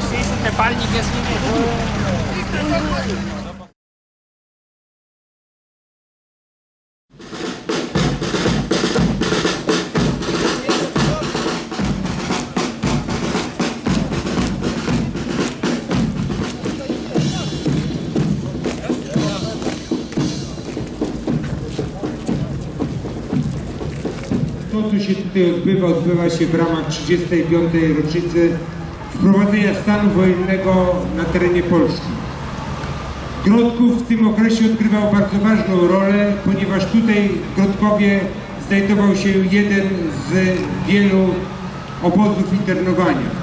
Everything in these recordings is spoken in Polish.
ten palnik jest inny. To, co się tutaj odbywa, odbywa się w ramach 35. rocznicy wprowadzenia stanu wojennego na terenie Polski. Grodków w tym okresie odgrywał bardzo ważną rolę, ponieważ tutaj w Grodkowie znajdował się jeden z wielu obozów internowania.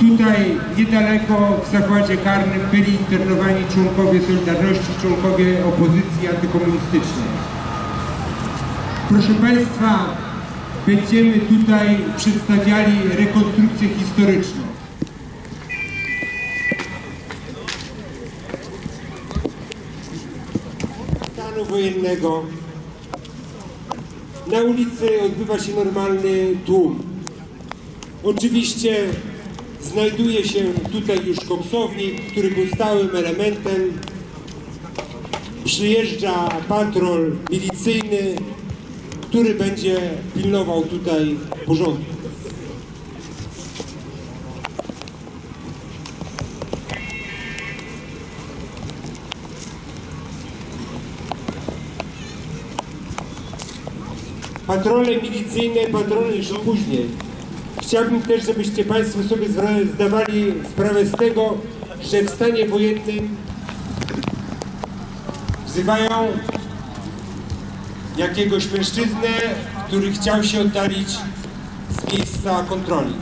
Tutaj niedaleko w zakładzie karnym byli internowani członkowie Solidarności, członkowie opozycji antykomunistycznej. Proszę Państwa, będziemy tutaj przedstawiali rekonstrukcję historyczną. Wojennego. Na ulicy odbywa się normalny tłum. Oczywiście znajduje się tutaj już koksownik, który był stałym elementem. Przyjeżdża patrol milicyjny, który będzie pilnował tutaj porządku. Patrole milicyjne, patrole już później. Chciałbym też, żebyście Państwo sobie zdawali sprawę z tego, że w stanie wojennym wzywają jakiegoś mężczyznę, który chciał się oddalić z miejsca kontroli.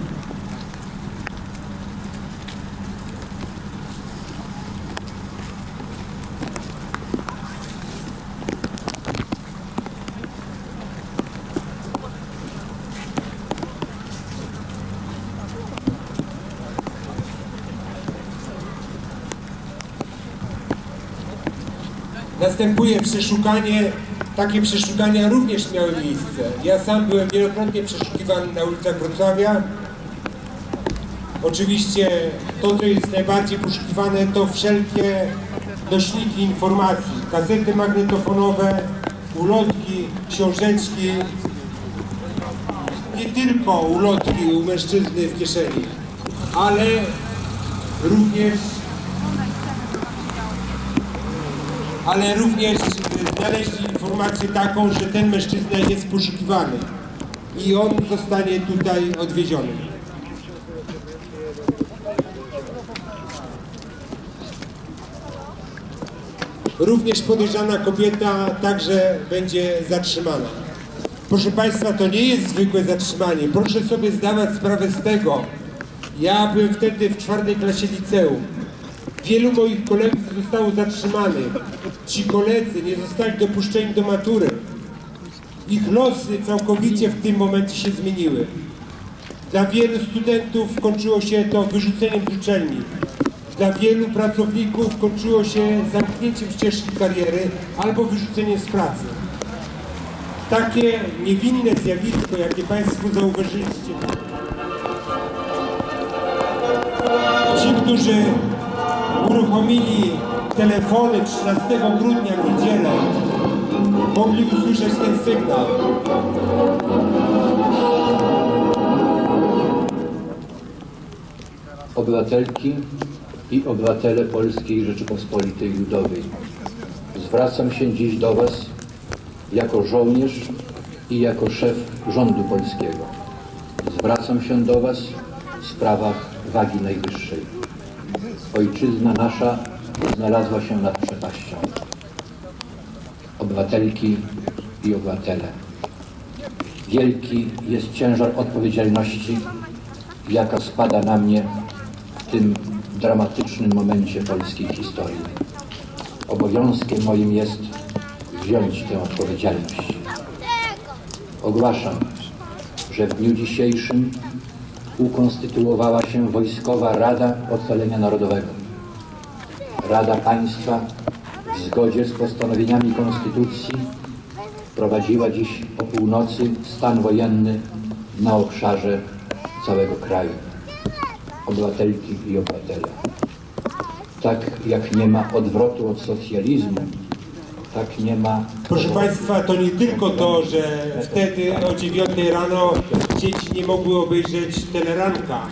Następuje przeszukanie. Takie przeszukania również miały miejsce. Ja sam byłem wielokrotnie przeszukiwany na ulicach Wrocławia. Oczywiście to, co jest najbardziej poszukiwane, to wszelkie nośniki informacji. Kasety magnetofonowe, ulotki, książeczki. Nie tylko ulotki u mężczyzny w kieszeni, ale również ale również y, znaleźli informację taką, że ten mężczyzna jest poszukiwany i on zostanie tutaj odwieziony. Również podejrzana kobieta także będzie zatrzymana. Proszę Państwa, to nie jest zwykłe zatrzymanie. Proszę sobie zdawać sprawę z tego. Ja byłem wtedy w czwartej klasie liceum. Wielu moich kolegów zostało zatrzymanych. Ci koledzy nie zostali dopuszczeni do matury. Ich losy całkowicie w tym momencie się zmieniły. Dla wielu studentów kończyło się to wyrzuceniem z uczelni. Dla wielu pracowników kończyło się zamknięciem ścieżki kariery albo wyrzuceniem z pracy. Takie niewinne zjawisko, jakie Państwo zauważyliście, ci, którzy uruchomili telefony 13 grudnia niedzielę, mogli usłyszeć ten sygnał. obywatelki i obywatele Polskiej Rzeczypospolitej Ludowej. Zwracam się dziś do Was jako żołnierz i jako szef rządu polskiego. Zwracam się do Was w sprawach wagi najwyższej. Ojczyzna nasza znalazła się nad przepaścią. Obywatelki i obywatele. Wielki jest ciężar odpowiedzialności, jaka spada na mnie w tym dramatycznym momencie polskiej historii. Obowiązkiem moim jest wziąć tę odpowiedzialność. Ogłaszam, że w dniu dzisiejszym ukonstytuowała się Wojskowa Rada Ocalenia Narodowego. Rada Państwa w zgodzie z postanowieniami Konstytucji wprowadziła dziś o północy stan wojenny na obszarze całego kraju. obywatelki i obywatele. Tak jak nie ma odwrotu od socjalizmu, tak nie ma. Proszę Państwa, to nie tylko to, że wtedy o 9 rano dzieci nie mogły obejrzeć teleranka.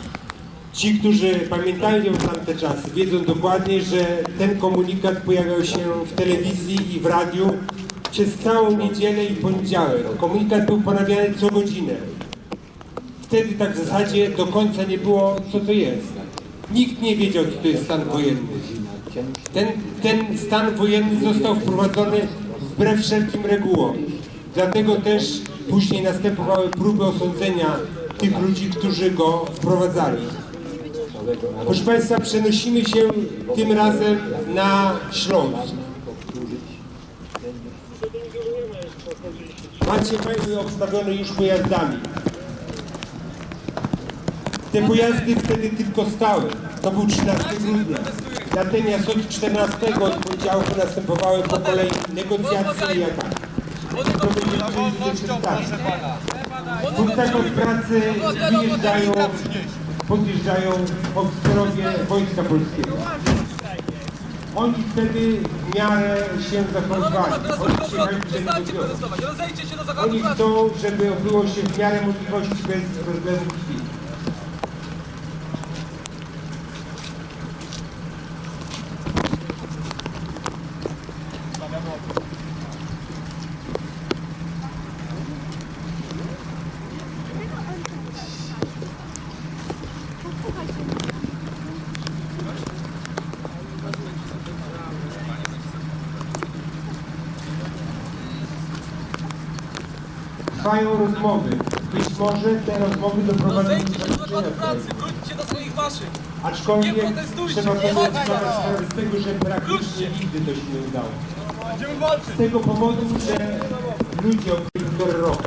Ci, którzy pamiętają tamte czasy, wiedzą dokładnie, że ten komunikat pojawiał się w telewizji i w radiu przez całą niedzielę i poniedziałek. Komunikat był ponawiany co godzinę. Wtedy tak w zasadzie do końca nie było, co to jest. Nikt nie wiedział, co to jest stan wojenny. Ten, ten stan wojenny został wprowadzony wbrew wszelkim regułom. Dlatego też później następowały próby osądzenia tych ludzi, którzy go wprowadzali. Proszę Państwa, przenosimy się tym razem na Śląsk. Macie Państwo obstawione już pojazdami. Te pojazdy wtedy tylko stały. To był 13 grudnia. Natomiast od 14 od poniedziałku następowały po kolei negocjacje i ataki. To będzie. W punktach od pracy wyjeżdżają, podjeżdżają oficerowie Wojska Polskiego. Oni wtedy w miarę się zachowywali. Oni przyjechali do negocjować. Rozejdźcie się do Oni zakładu pracy. chcą, żeby odbyło się w miarę możliwości bez krwi. Trwają rozmowy. Być może te rozmowy doprowadzą do zakończenia pracy. strajku. Wróćcie do swoich maszyn. Aczkolwiek Nie protestujcie, trzeba nie zdawać sprawę z tego, że praktycznie nigdy to się nie udało. Będziemy walczyć. Z tego powodu, że ludzie od półtora roku,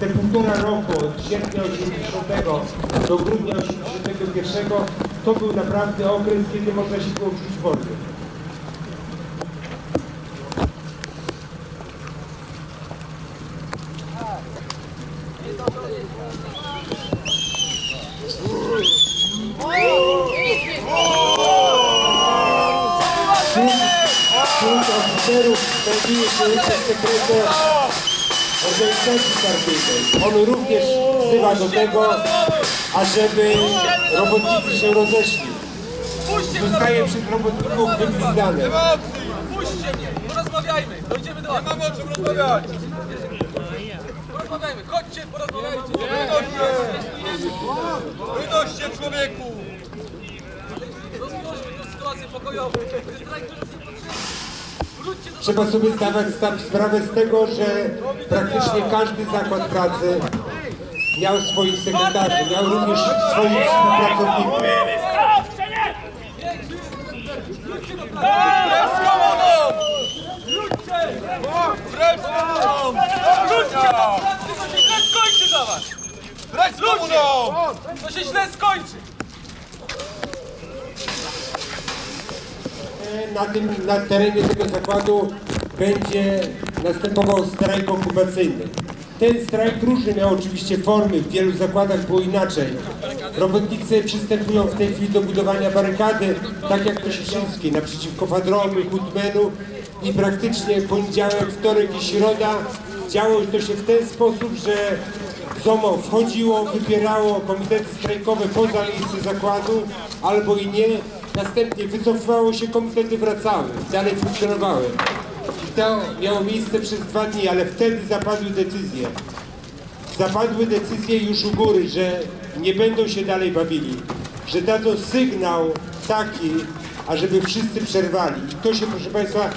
te półtora roku od sierpnia 80 do grudnia 81 to był naprawdę okres, kiedy można się było czuć wolnym. Organizacji partyjnej. On również wzywa do tego, ażeby robotnicy się rozeszli. Zostaje przez robotników wygwizdane. Puśćcie mnie. Porozmawiajmy. Dojdziemy do. Nie mamy o czym rozmawiać. Porozmawiajmy. Chodźcie, porozmawiajcie. Wynoście człowieku! Rozwiążmy tę sytuację pokojową. Strajk już nie potrzebny. Trzeba sobie zdawać sprawę z tego, że praktycznie każdy zakład pracy miał swoich sekretarzy, miał również swoich współpracowników. Pracy, to się źle skończy za was. Wbrew komunom! To się źle skończy. Na, tym, na terenie tego zakładu będzie następował strajk okupacyjny. Ten strajk różny miał oczywiście formy, w wielu zakładach było inaczej. Robotnicy przystępują w tej chwili do budowania barykady, tak jak Kościuszewskiej, naprzeciwko Fadromy, Hutmenu i praktycznie poniedziałek, wtorek i środa działo to się w ten sposób, że ZOMO wchodziło, wypierało komitety strajkowe poza miejsce zakładu, albo i nie. Następnie wycofało się, komitety wracały, dalej funkcjonowały. I to miało miejsce przez dwa dni, ale wtedy zapadły decyzje. Zapadły decyzje już u góry, że nie będą się dalej bawili, że dadzą sygnał taki, ażeby wszyscy przerwali. I to się, proszę Państwa,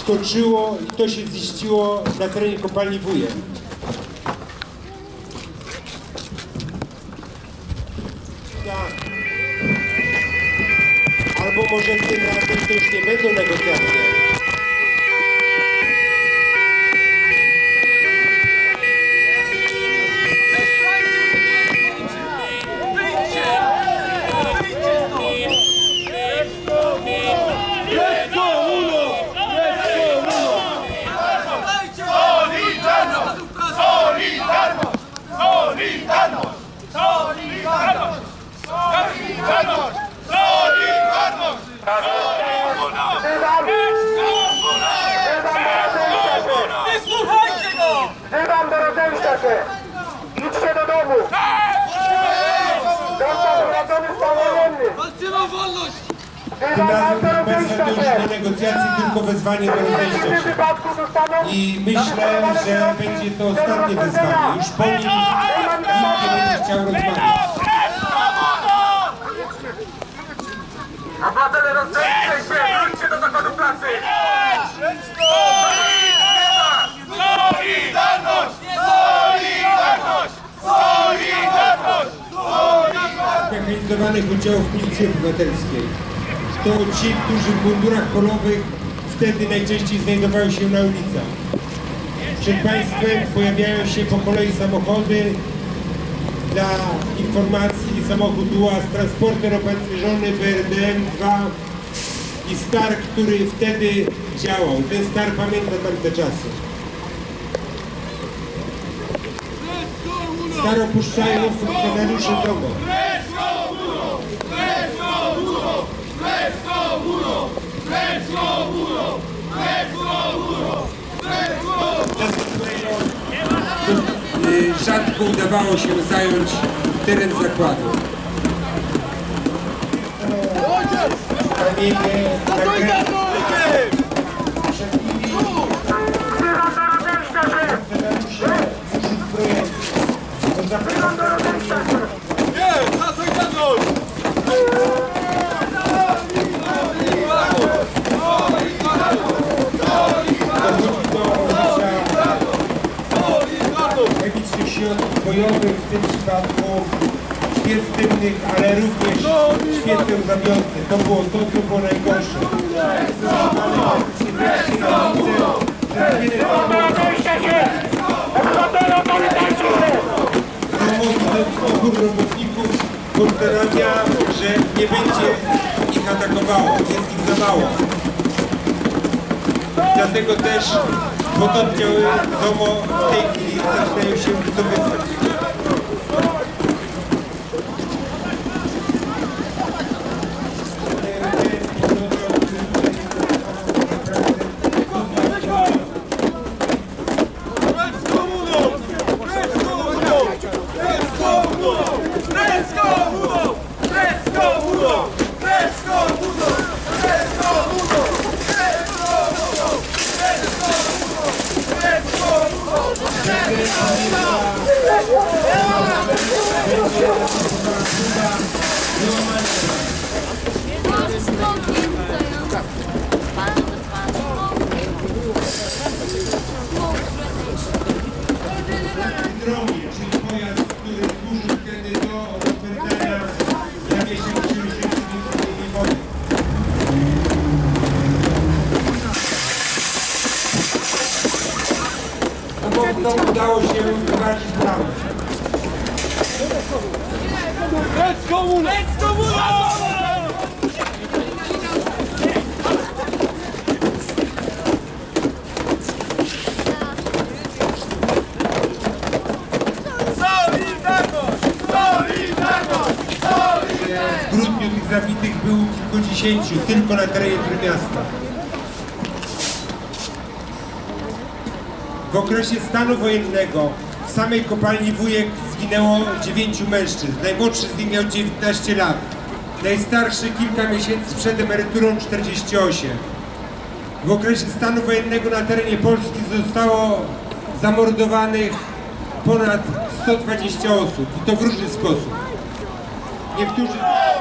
skończyło i to się ziściło na terenie kopalni Wuje. Nie będą negocjacje. Wzywam do rodzeństwa się! Idźcie do domu! Został urodzony stan wojenny! Walczymy o wolność! Tym Wzywam do razem bez rodzeństwa żadnych się! negocjacji, tylko wezwanie do W rozejścia się. I myślę, że będzie to ostatnie wyzwanie. Już po nim nikt nie będzie chciał rozmawiać. Obywatele rozejście się! Pracy! Solidarność! Solidarność! Solidarność! zorganizowanych oddziałów Milicji Obywatelskiej. To ci, którzy w mundurach polowych wtedy najczęściej znajdowały się na ulicach. Przed Państwem pojawiają się po kolei samochody. Dla informacji samochód UAZ, transporter opancerzony BRDM-2 i Star, który wtedy działał. Ten Star pamięta tamte czasy. Star opuszczają funkcjonariusze domu. Rzadko udawało się zająć teren zakładu. Wszelkimi... Wszelkimi... Nie, na co idą? sił bojowych w tym przypadku świec dymnych, ale również świece łzawiące. To było to, co było najgorsze. Opór robotników konterania, że nie będzie ich atakowało, jest ich za mało. Dlatego też pododdziały ZOMO w tej chwili zaczynają się wycofywać. Não! Solidarność! Solidarność! W grudniu tych zabitych było kilkudziesięciu, tylko na terenie Trójmiasta. W okresie stanu wojennego w samej kopalni Wujek zginęło dziewięciu mężczyzn. Najmłodszy z nich miał 19 lat. Najstarszy kilka miesięcy przed emeryturą 48. W okresie stanu wojennego na terenie Polski zostało zamordowanych ponad 120 osób i to w różny sposób. Niektórzy... Trudno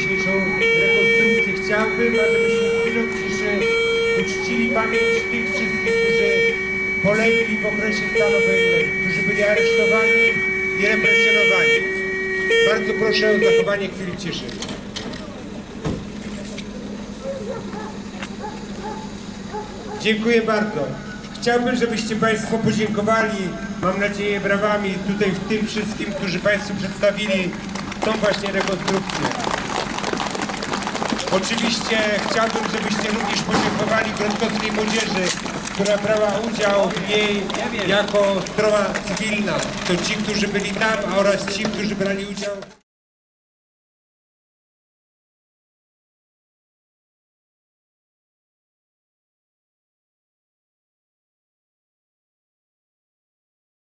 dzisiejszą rekonstrukcję. Chciałbym, abyśmy chwilą ciszy uczcili pamięć tych wszystkich, którzy polegli w okresie stanu którzy byli aresztowani i represjonowani. Bardzo proszę o zachowanie chwili ciszy. Dziękuję bardzo. Chciałbym, żebyście Państwo podziękowali, mam nadzieję, brawami tutaj w tym wszystkim, którzy Państwu przedstawili tą właśnie rekonstrukcję. Oczywiście chciałbym, żebyście również podziękowali Gronkowskiej Młodzieży, która brała udział w niej jako strona cywilna. To ci, którzy byli tam oraz ci, którzy brali udział